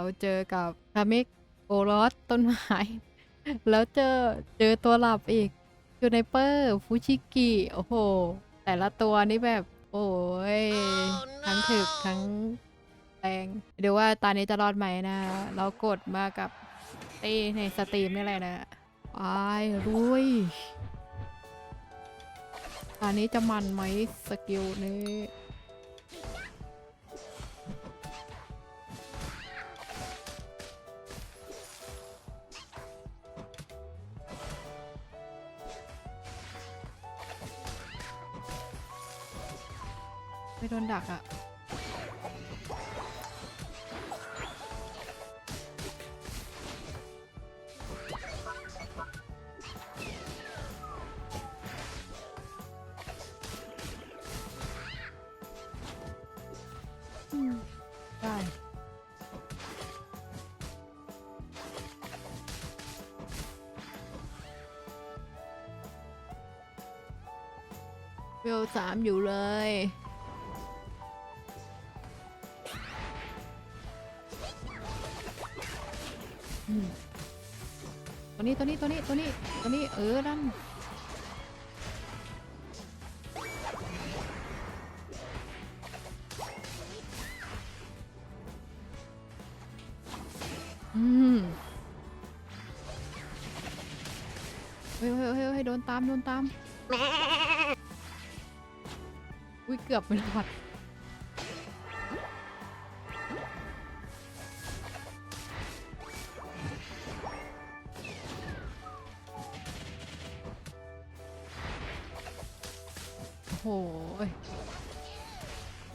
เราเจอกับคามิกโอรสต้นไม้ แล้วเจอเจอตัวหลับอีกยูไนเปอร์ฟูชิกิโอ้โห แต่ละตัวนี่แบบ โอ้ย ทั้งถึกทั้งแรงเดี๋ยวว่าตอนนี้จะรอดไหมนะ เรากดมากับตีในสตรีมนี่แหละนะไปรุยตอนนี้จะมันไหมสกิลนี้ ไม่โดนดักอะ่ะอืมได้เวลสามอยู่เลย ตัวนี้ตัวนี้ตัวนี้ตัวนี้ตัวนี้เออดันอืมเฮ้ยเฮ้ยเฮ้ยเฮ้ยโดนตามโดนตามอุ้ยเกือบไม่รอดโอ้โหเอ้ย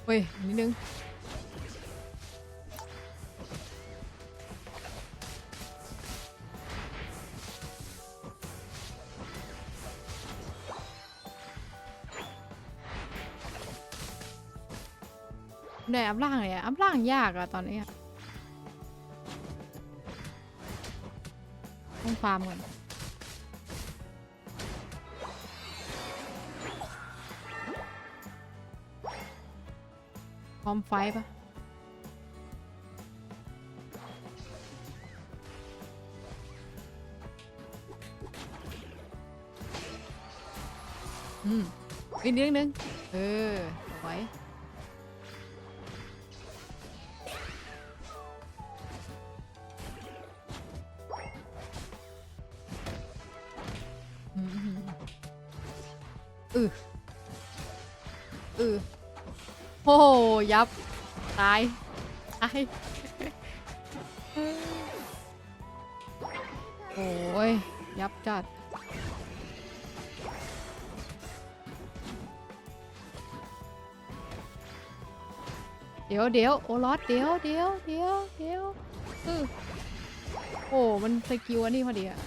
เฮ้ยนิดนึงเหนื่อยอัพล่างเลยอะอัพล่างยากอะตอนนี้อะต้องฟาร์มก่อน พร้อมไฟปะอืมอีกนิดนึง เออไว้อืออือ โอ้โหยับ ตาย ตาย โอ้ย ยับจัด เดี๋ยวเดี๋ยวโอรสเดี๋ยวเดี๋ยวเดี๋ยวเดี๋ยวเออโอ้ มันสกิลอันนี้พอดีอะ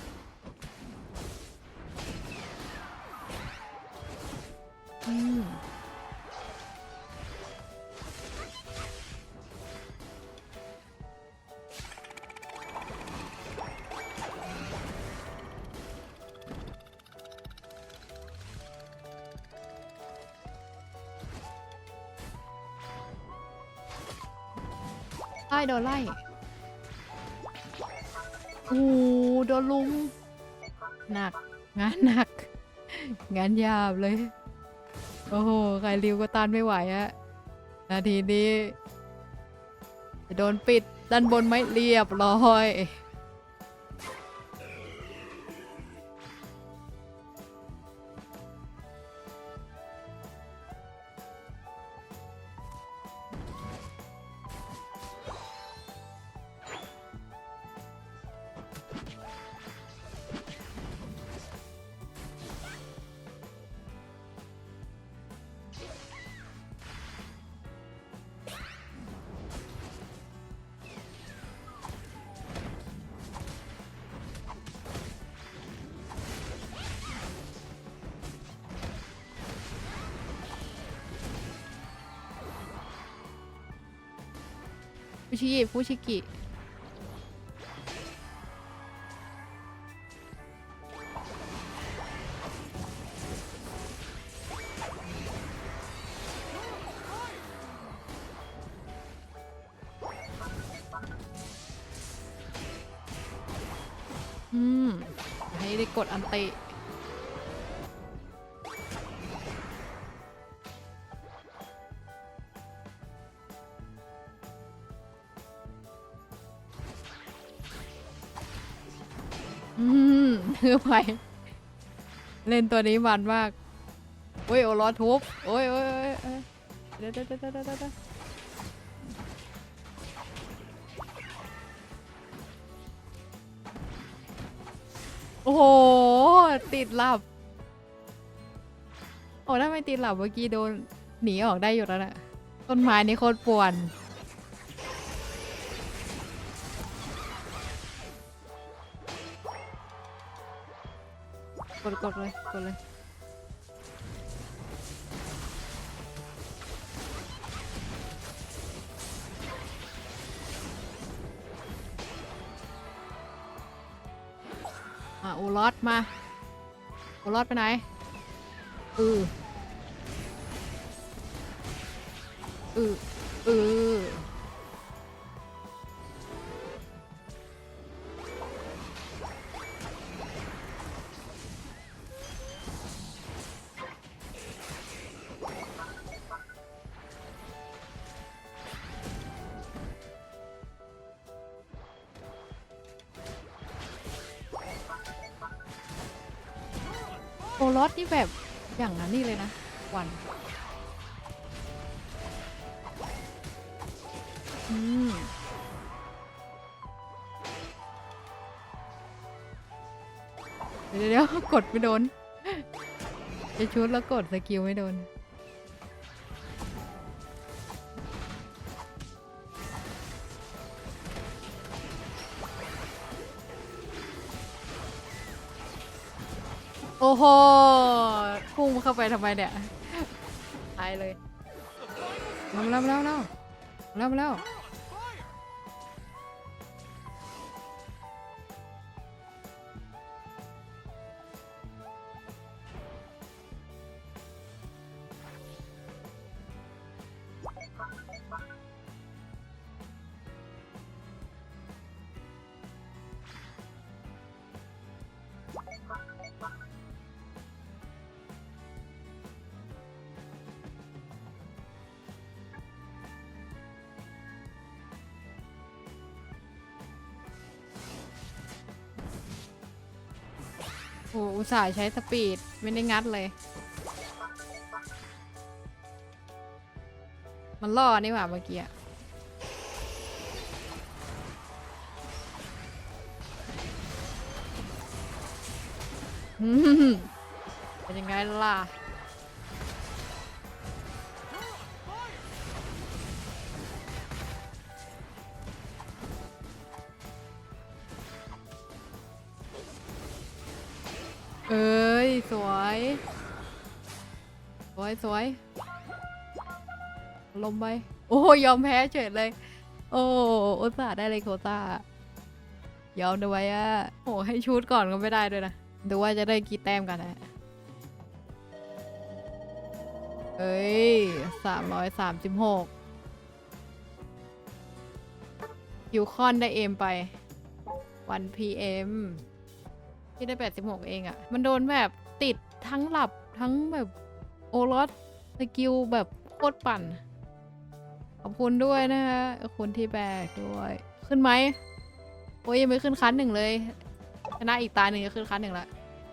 ไล่โดนไล่โอ้โหโดนลุง หนัก งานหนัก งานยาบเลย โอ้โห ใครริวก็ต้านไม่ไหวอะนาทีนี้ จะโดนปิดด้านบนไหม่เรียบร้อย ฟูชิกิฟูชิกิ อืม ให้ได้กดอันตะ มเพื่อไป เล่นตัวนี้มันมากโอ้ยโอรอทุบโอ้ยโอ้ยโอ้ยโอ้ยเดี๋ยวเดี๋ยวเดี๋ยวเดี๋ยวเดี๋ยวเดี๋ยวโอ้โห ติดหลับ โอ้ถ้าไม่ติดหลับเมื่อกี้โดนหนีออกได้อยู่แล้วนะต้นไม้นี่โคตรป่วน ดกดเลยกดเลยอะโอรอดมา โอรอดไปไหนเออเออเออ โอรอดนี่แบบอย่างนั้นนี่เลยนะ วัน อืม เดี๋ยวเดี๋ยวกดไม่โดน จะชุดแล้วกดสกิลไม่โดน อ้โหพุ่งเข้าไปทำไมเนี่ยตายเลยมาแล้วมาแล้วมาแล้วมาแล้ว อ้อุตส่าห์ใช้สปีด ไม่ได้งัดเลย มันล่อนี่หว่าเมื่อกี้อะอืมเป็นยังไงล่ะ สวย สวยสวยลมไป โอ้ยอมแพ้เฉยเลย โอ้อุตส่าห์ได้เลยโคตายอมด้วยอะโอ้ให้ชูดก่อนก็ไม่ได้ด้วยนะ ดูว่าจะได้กี่แต้มกันนะเอ้ยสามร้อยสามสิบหกคิวคอนได้เอมไปวันพีเอ็มที่ได้ 86 เองอะ่ะ มันโดนแบบ ติดทั้งหลับทั้งแบบโอรสสกิลแบบโคตรปั่น ขอบคุณด้วยนะคะขอบคุณที่แบกด้วย ขึ้นไหมโอ้ยยังไม่ขึ้นคันหนึ่งเลยชนะอีกตาหนึ่งจะขึ้นคันหนึ่งละ